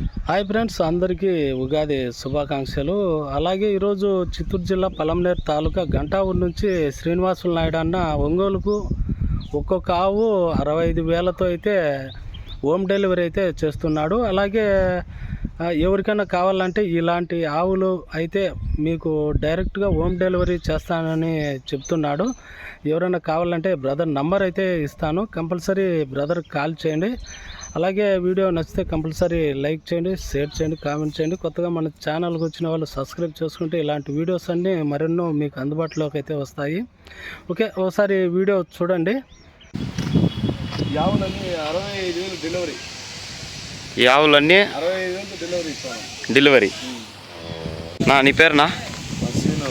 Hi friends అందరికీ ఉగాది శుభాకాంక్షలు. అలాగే ఈరోజు చిత్తూరు జిల్లా పలంనేరు తాలూకా గంటావూరు నుంచి శ్రీనివాసులు నాయుడు అన్న ఒంగోలుకు ఒక్కొక్క ఆవు అరవై ఐదు వేలతో అయితే హోమ్ డెలివరీ అయితే చేస్తున్నాడు. అలాగే ఎవరికైనా కావాలంటే ఇలాంటి ఆవులు అయితే మీకు డైరెక్ట్గా హోమ్ డెలివరీ చేస్తానని చెప్తున్నాడు. ఎవరైనా కావాలంటే బ్రదర్ నంబర్ అయితే ఇస్తాను. కంపల్సరీ బ్రదర్ కాల్ చేయండి. అలాగే వీడియో నచ్చితే కంపల్సరీ లైక్ చేయండి షేర్ చేయండి కామెంట్ చేయండి. కొత్తగా మన ఛానల్కి వచ్చిన వాళ్ళు సబ్స్క్రైబ్ చేసుకుంటే ఇలాంటి వీడియోస్ అన్నీ మరెన్నో మీకు అందుబాటులోకి అయితే వస్తాయి. ఓకే ఒకసారి వీడియో చూడండి. యావులన్నీ అరవై ఐదు వేలు డెలివరీ. అరవై ఐదు వేలు డెలివరీ ఇస్తాను. డెలివరీ. నా నీ పేరునా? Srinu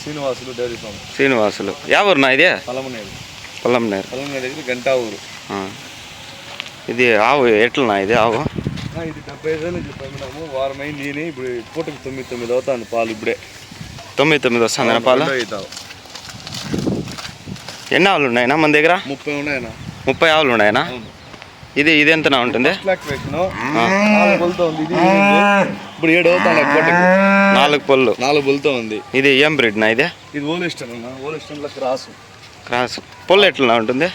Srinivasulu dairy farm. Srinivasulu. ఎవరునా ఇదే? పలమనేరు. పొలంనేరు పలమనేరు దగ్గర గంటా ఊరు ఆ. ఇది ఆవు ఎట్లనా ఇది ఆవు? ఇది డెబ్బై ఐదు నుంచి పంపినాము వారం అయింది నేనే ఇప్పుడు పూటకి తొమ్మిది తొమ్మిది అవుతాను పాలు ఇప్పుడే. తొమ్మిది తొమ్మిది వస్తుంది పాలు? ఎన్ని ఆవులు ఉన్నాయనా మన దగ్గర? ముప్పై ఉన్నాయన్న. ముప్పై ఆవులు ఉన్నాయనా ఇది ఇది ఎంతనా ఉంటుంది. ఇప్పుడు ఏడు అవుతాను నాలుగు పళ్ళు నాలుగు బుల్తో ఉంది. ఇది ఏం బ్రిడ్నా ఇది? ఇది ఓలిస్టన్ ఓలిస్టన్లో క్రాసు. క్రాస్. పళ్ళు ఎట్లా ఉంటుంది?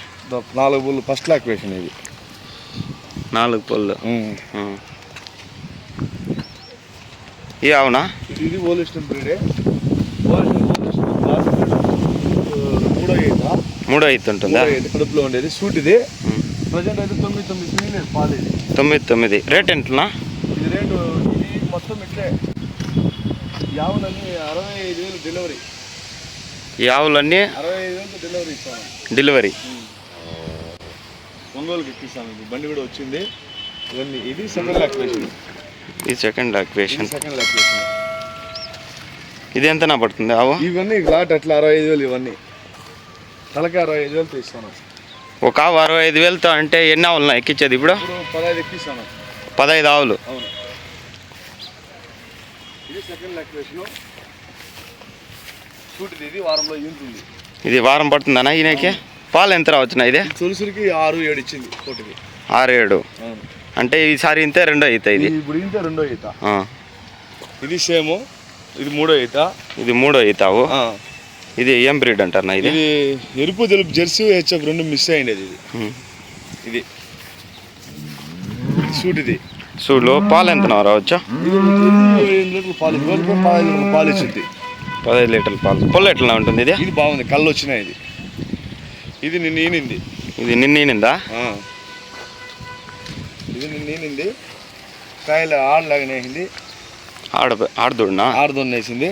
నాలుగు బుల్లు ఫస్ట్ లాక్ వేసిన ఇది. నాలుగు పళ్ళు. ఈ ఆవునా? ఇది ఓలిస్టన్ బ్రీడే మూడో ఈత మూడో ఐదు ఉంటుందా? కడుపులో ఉండేది. సూట్ ఇది. ప్రజెంట్ అయితే తొమ్మిది తొమ్మిది మిలియన్ పాలు ఇది తొమ్మిది తొమ్మిది. రేట్ ఎంతనా ఇది రేటు ఇది మొత్తం ఇట్లే. యావులన్నీ అరవై ఐదు వేలు డెలివరీ ఈ ఆవులన్నీ అరవై ఐదు వేలు డెలివరీ ఇస్తాను డెలివరీ ఒంగోలుకి ఎక్కిస్తాను ఇది బండి కూడా వచ్చింది. ఇవన్నీ ఇది సెకండ్ లాక్వేషన్ ఈ సెకండ్ లాక్వేషన్ సెకండ్ లాక్వేషన్ ఇది ఎంతనా పడుతుంది ఆవు? ఇవన్నీ లాట్ అట్లా అరవై ఐదు వేలు ఇవన్నీ. తలకి అరవై ఐదు వేలతో ఇస్తాను ఒక ఆవు అరవై ఐదు వేలతో అంటే ఎన్ని ఆవులు ఉన్నాయి ఎక్కించేది ఇప్పుడు? పదహైదు ఎక్కిస్తాను. పదహైదు ఆవులు. అవును. ఇది సెకండ్ లాక్వేషన్ ఇది వారంలో ఇది వారం పడుతుందనా ఈయనకి? పాలు ఎంత రావచ్చునా ఇది? తొలిసరికి ఆరు ఏడు ఇచ్చింది కోటికి. ఆరు ఏడు. అంటే ఈసారి ఇంతే రెండో ఈత ఇది? ఇప్పుడు ఇంతే రెండో ఈత. ఆ. ఇది సేమ్ ఇది మూడో ఈత. ఇది మూడో ఆ. ఇది ఏం బ్రీడ్ అంటారు ఇది? ఇది ఎరుపు తెలుపు జెర్సీ హెచ్ఎఫ్ రెండు మిస్ అయ్యిండేది ఇది. ఇది. షూట్ ఇది. చూడు పాలు ఎంత రావచ్చు? పాలు ఇచ్చింది. పదహైదు లీటర్ల పాలు. పొల్లు ఎట్లా ఉంటుంది ఇది? ఇది బాగుంది కళ్ళు వచ్చినాయి ఇది. ఇది నిన్న ఈనింది ఇది నిన్నీనిందా. ఇది నిన్న ఈనింది కాయలు ఆడలాగనేసింది ఆడ ఆడదుడునా ఆడదొన్నేసింది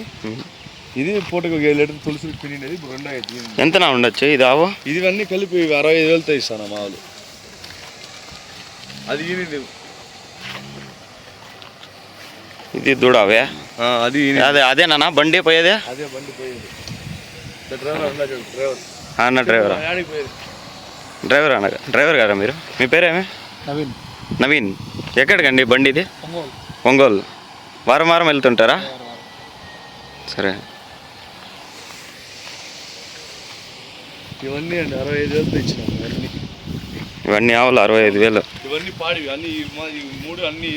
ఇది పూటకు ఒక ఏడు లీటర్ తులసి ఇప్పుడు రెండో ఐదు ఎంతనా ఉండొచ్చు? ఇది ఆవు? ఇవన్నీ కలిపి అరవై ఐదు వేలతో ఇస్తాను మామూలు అది ఈనింది. ఇది దూడావే అది. అదే అదేనా బండి పోయేదే? అదే బండి పోయింది. Driver driver. అన్న డ్రైవర్? డ్రైవర్ అన్న? డ్రైవర్ గారా మీరు? మీ పేరేమి? నవీన్. నవీన్. ఎక్కడికండి బండి ఇది? ఒంగోలు. వారం వారం వెళ్తుంటారా? సరే. ఇవన్నీ అండి అరవై ఐదు వేలతో ఇచ్చినాము ఇవన్నీ. ఇవన్నీ ఆవులు అరవై ఐదు వేలు. ఇవన్నీ పాడివి అన్ని మూడు అన్నీ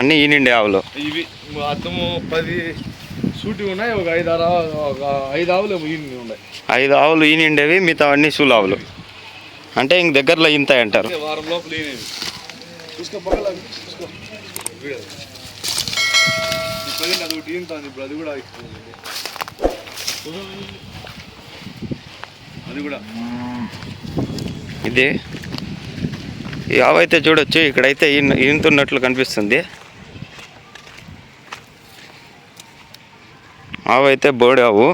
అన్నీ ఈనిండే ఆవులు. ఇవి అద్దము పది సూటి ఉన్నాయి ఒక ఐదు ఆరు ఒక ఐదు ఆవులు ఈయన ఉన్నాయి. ఐదు ఆవులు ఈనిండేవి మిగతా అన్ని సూలు ఆవులు. అంటే ఇంక దగ్గరలో ఇంతాయి అంటారు. అంటే వారం లోపల ఈనేవి చూసుకో పక్కల చూసుకో. వీడియో. ఈ పది అది ఒకటి ఈనుతుంది ఇప్పుడు అది కూడా ఎక్కుతుంది. అది కూడా. ఇది ఈ అయితే చూడొచ్చు ఇక్కడైతే ఈన ఈనుతున్నట్లు కనిపిస్తుంది. ఆవు అయితే బోడి ఆవు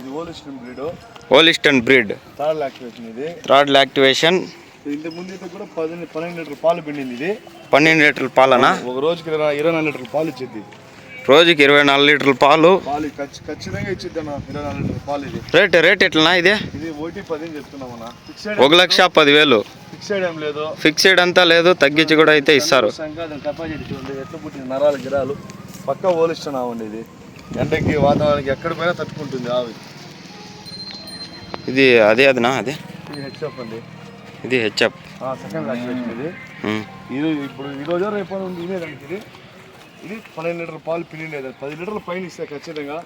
ఇది Holstein breed Holstein breed third activation ఇది. థ్రాడ్ యాక్టివేషన్ ఇంతకు ముందు అయితే కూడా పది పన్నెండు లీటర్ పాలు పిండింది ఇది. పన్నెండు లీటర్ల పాలనా? ఒక రోజుకి ఇరవై నాలుగు లీటర్ పాలు ఇచ్చింది. రోజుకి ఇరవై నాలుగు లీటర్ల పాలు. పాలు ఖచ్చి- ఖచ్చితంగా ఇచ్చిద్ది అన్న ఇరవై నాలుగు లీటర్ పాలు ఇది. రేట్ రేట్ ఎట్లనా ఇది? ఒక లక్ష పదివేలు. ఫిక్సెడ్ ఏం లేదు. ఫిక్స్డ్ అంతా లేదు తగ్గించి కూడా అయితే ఇస్తారు. నరాలు గిరాలు. పక్క పోలిస్తున్నా ఉండి ఇది. ఎండకి వాతావరణానికి ఎక్కడ పోయినా తట్టుకుంటుంది ఆవి. ఇది అదే అదినా అదే? ఇది హెచ్ఎఫ్ అండి. ఇది హెచ్ఎప్ సెకండ్ ఇది. ఇది ఇప్పుడు ఈ రోజు రేపు ఉంది ఇదే దానికి ఇది. ఇది పన్నెండు లీటర్ల పాలు పిండి పది లీటర్ల పైన ఇస్తే ఖచ్చితంగా.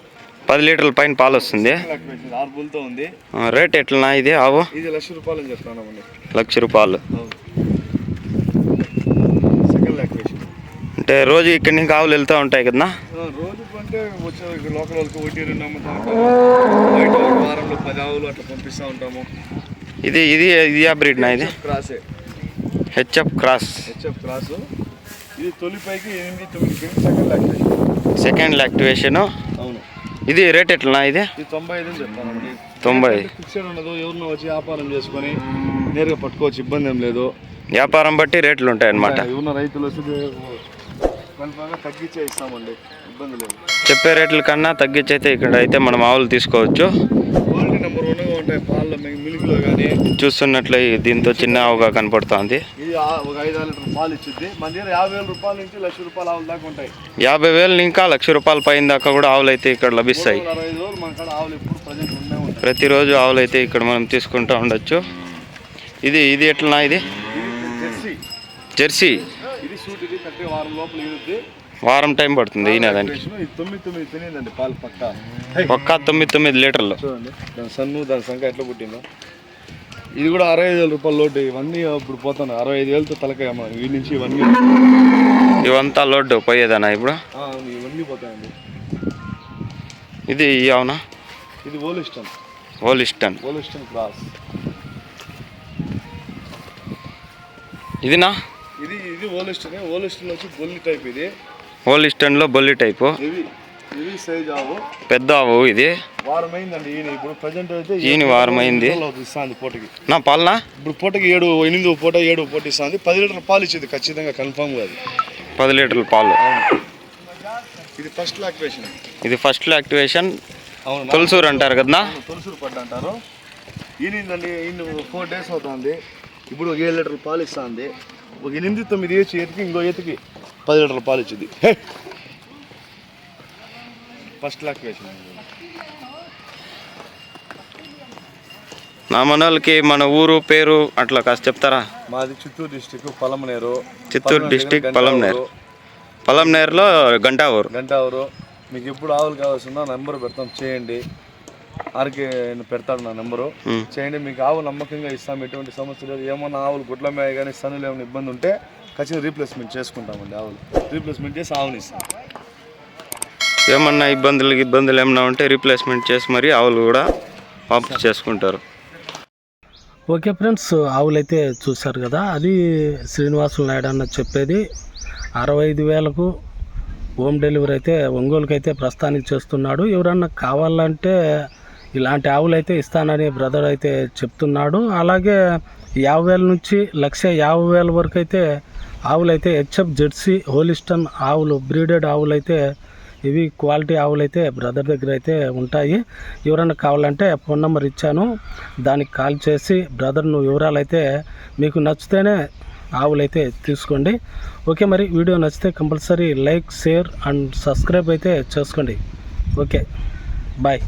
పది లీటర్ల పైన పాలు వస్తుంది. ఆరు బుల్తో ఉంది. రేట్ ఎట్లనా ఇది ఆవు? ఇది లక్ష రూపాయలు అని చెప్తున్నామండి లక్ష రూపాయలు. అంటే రోజు ఇక్కడి నుంచి ఆవులు వెళ్తూ ఉంటాయి కదా రోజు అంటే వచ్చే లోకల్ వాళ్ళకి వడ్డీ రెండు అమ్ముతా ఉంటాము. వారంలో పది ఆవులు అట్లా పంపిస్తూ ఉంటాము. ఇది ఇది ఇది ఆ బ్రీడ్ నా ఇది క్రాసే హెచ్ఎఫ్ క్రాస్ హెచ్ఎఫ్ క్రాస్ ఇది తొలి పైకి ఎనిమిది తొమ్మిది సెకండ్ లాక్యులేషన్ సెకండ్ యాక్టివేషన్ అవును. ఇది రేట్ ఎట్లనా ఇది? తొంభై ఐదు చెప్తానండి తొంభై. ఫిక్స్డ్ ఉండదు ఎవరినో వచ్చి వ్యాపారం చేసుకొని నేరుగా పట్టుకోవచ్చు ఇబ్బంది ఏం లేదు. వ్యాపారం బట్టి రేట్లు ఉంటాయి. అన్నమాట ఉన్న రైతులు వస్తే తగ్గించే ఇస్తామండి. ఇబ్బంది లేదు. చెప్పే రేట్ల కన్నా తగ్గించి అయితే ఇక్కడ అయితే మనం ఆవులు తీసుకోవచ్చు. క్వాలిటీ నెంబర్ వన్గా ఉంటాయి. పాలలో మిల్క్లో కానీ చూస్తున్నట్లు దీంతో చిన్న ఆవుగా కనపడుతోంది. ఇది ఒక ఐదు లీటర్ పాలు ఇచ్చింది మన దగ్గర యాభై వేల రూపాయల నుంచి లక్ష రూపాయల ఆవుల దాకా ఉంటాయి. యాభై వేలు ఇంకా లక్ష రూపాయల పైన దాకా కూడా ఆవులు అయితే ఇక్కడ లభిస్తాయి. మూడు వందల అరవై ఐదు రోజులు మన కాడ ఆవులు ఎప్పుడు ప్రజెంట్ ఉండే ఉంటాయి. ప్రతిరోజు ఆవులు అయితే ఇక్కడ మనం తీసుకుంటూ ఉండొచ్చు. ఇది ఇది ఎట్లనా ఇది? జెర్సీ. జెర్సీ. ఇది సూట్ ఇది కట్టే వారం లోపల వారం టైం పడుతుంది ఈయనదానికి ఇది తొమ్మిది తొమ్మిది తినేదండి పాలు పక్క. ఒక్క తొమ్మిది తొమ్మిది లీటర్లు. చూడండి దాని సన్ను దాని సంఖ్య ఎట్లా పుట్టిందో. ఇది కూడా అరవై ఐదు వేల రూపాయలు లోటు. ఇవన్నీ ఇప్పుడు పోతున్నాయి అరవై ఐదు వేలతో తలకాయ వీటి నుంచి ఇవన్నీ. ఇవంతా లోడ్ పోయేదనా ఇప్పుడు? ఇవన్నీ పోతాయండి. ఇది అవునా? ఇది ఓలిస్టన్ ఓలిస్టన్ ఓలిస్టన్ క్రాస్. ఇదినా? ఇది ఇది ఓలిస్టన్ ఓలిస్టన్ వచ్చి బొల్లి టైప్ ఇది. ఓలిస్టన్లో బొల్లి టైపు. ఇది సైజ్ ఆవు. పెద్ద ఆవు ఇది. వారం అయిందండి ఈయన. ఇప్పుడు ప్రజెంట్ అయితే ఈయన వారం అయింది. ఇస్తుంది పూటకి. నా పాలనా? ఇప్పుడు పూటకి ఏడు ఎనిమిది పూట ఏడు పూట ఇస్తుంది. పది లీటర్ పాలు ఇచ్చేది ఖచ్చితంగా కన్ఫామ్ అది. పది లీటర్ల పాలు. ఇది ఫస్ట్ లాక్యులేషన్ ఇది ఫస్ట్ యాక్టివేషన్ అవును తులసూరు అంటారు కదా తులసూరు పడ్డ అంటారు. ఈయనండి ఈయన ఫోర్ డేస్ అవుతుంది. ఇప్పుడు ఒక ఏడు లీటర్ల పాలు ఇస్తుంది. ఒక ఎనిమిది తొమ్మిది ఏచి ఎతికి ఇంకో ఎతికి పది లీటర్ల పాలు ఇచ్చింది. ఫస్ట్ లాక్యులేషన్ నా మనోళ్ళకి మన ఊరు పేరు అట్లా కాస్త చెప్తారా? మాది చిత్తూరు డిస్టిక్ పలమనేరు. చిత్తూరు డిస్టిక్ పలంనేర్ పలంనేరులో గంటా ఊరు గంటావరు. మీకు ఎప్పుడు ఆవులు కావాల్సిందో నెంబర్ పెడతాం చేయండి. ఆర్కే పెడతాడు నా నెంబరు. చేయండి మీకు ఆవు నమ్మకంగా ఇస్తాం ఎటువంటి సమస్య లేదు. ఏమన్నా ఆవులు గుడ్ల మేయ కానీ సన్నులు ఏమైనా ఇబ్బంది ఉంటే ఖచ్చితంగా రీప్లేస్మెంట్ చేసుకుంటామండి ఆవులు. రీప్లేస్మెంట్ చేసి ఆవుని ఇస్తాం. ఏమన్నా ఇబ్బందులు ఇబ్బందులు ఏమన్నా ఉంటే రీప్లేస్మెంట్ చేసి మరి ఆవులు కూడా పంప్ చేసుకుంటారు. ఓకే ఫ్రెండ్స్ ఆవులైతే చూశారు కదా అది శ్రీనివాసులు నాయుడు అన్న చెప్పేది. అరవై ఐదు వేలకు హోమ్ డెలివరీ అయితే ఒంగోలుకి అయితే ప్రస్థానికి చేస్తున్నాడు. ఎవరన్నా కావాలంటే ఇలాంటి ఆవులు అయితే ఇస్తానని బ్రదర్ అయితే చెప్తున్నాడు. అలాగే యాభై వేల నుంచి లక్ష యాభై వేల వరకు అయితే ఆవులు అయితే హెచ్ఎఫ్ జెర్సీ హోలిస్టన్ ఆవులు బ్రీడెడ్ ఆవులు అయితే ఇవి క్వాలిటీ ఆవులు అయితే బ్రదర్ దగ్గర అయితే ఉంటాయి. ఎవరైనా కావాలంటే ఫోన్ నెంబర్ ఇచ్చాను. దానికి కాల్ చేసి బ్రదర్ నువ్వు వివరాలు అయితే మీకు నచ్చితేనే ఆవులు అయితే తీసుకోండి. ఓకే మరి వీడియో నచ్చితే compulsory like share and subscribe అయితే చేసుకోండి. Okay bye.